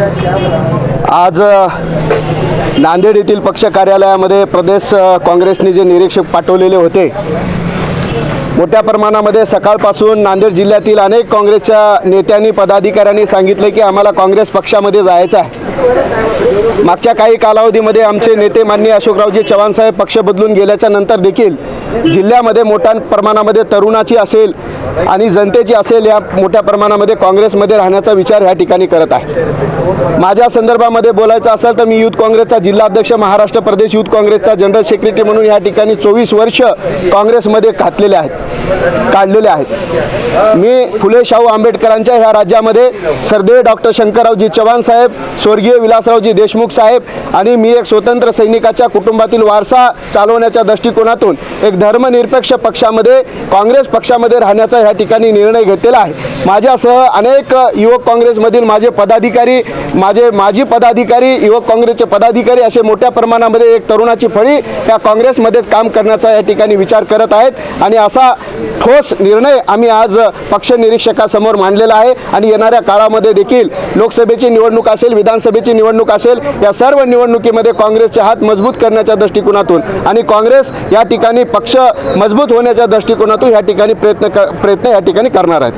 आज नांदेड येथील पक्ष कार्यालयामध्ये प्रदेश काँग्रेसने जे निरीक्षक पाठवलेले होते मोठ्या प्रमाणामध्ये सकाळपासून नांदेड जिल्ह्यातील अनेक काँग्रेसच्या नेत्यांनी पदाधिकाऱ्यांनी सांगितले की आम्हाला काँग्रेस पक्षामध्ये जायचं आहे. मागच्या काही कालावधीमध्ये आमचे नेते माननीय अशोकरावजी चव्हाण साहेब पक्ष बदलून गेल्याच्यानंतर देखील जिल्ह्यामध्ये मोठ्या प्रमाणामध्ये तरुणाची असेल आणि जनतेची असेल या मोठ्या प्रमाणामध्ये काँग्रेसमध्ये राहण्याचा विचार ह्या ठिकाणी करत आहे. माझ्या संदर्भामध्ये बोलायचं असेल तर मी युथ काँग्रेसचा जिल्हा अध्यक्ष महाराष्ट्र प्रदेश युथ काँग्रेसचा जनरल सेक्रेटरी म्हणून या ठिकाणी चोवीस वर्ष काँग्रेसमध्ये घातलेले आहेत काढलेले आहेत. मी फुले शाहू आंबेडकरांच्या ह्या राज्यामध्ये सरदेव डॉक्टर शंकररावजी चव्हाण साहेब स्वर्गीय विलासरावजी देशमुख साहेब आणि मी एक स्वतंत्र सैनिकाच्या कुटुंबातील वारसा चालवण्याच्या दृष्टिकोनातून एक धर्मनिरपेक्ष पक्षामध्ये काँग्रेस पक्षामध्ये राहण्याचा या ठिकाणी निर्णय घेतलेला आहे. माझ्यासह अनेक युवक काँग्रेसमधील माझे पदाधिकारी माझे माजी पदाधिकारी युवक काँग्रेसचे पदाधिकारी असे मोठ्या प्रमाणामध्ये एक तरुणाची फळी या काँग्रेसमध्येच काम करण्याचा या ठिकाणी विचार करत आहेत. आणि असा ठोस निर्णय आम्ही आज पक्ष निरीक्षकासमोर मांडलेला आहे. आणि येणाऱ्या काळामध्ये देखील लोकसभेची निवडणूक असेल विधानसभेची निवडणूक असेल या सर्व निवडणुकीमध्ये काँग्रेसचे हात मजबूत करण्याच्या दृष्टिकोनातून आणि काँग्रेस या ठिकाणी पक्ष मजबूत होण्याच्या दृष्टिकोनातून या ठिकाणी प्रयत्न क प्रयत्न या ठिकाणी करणार आहेत.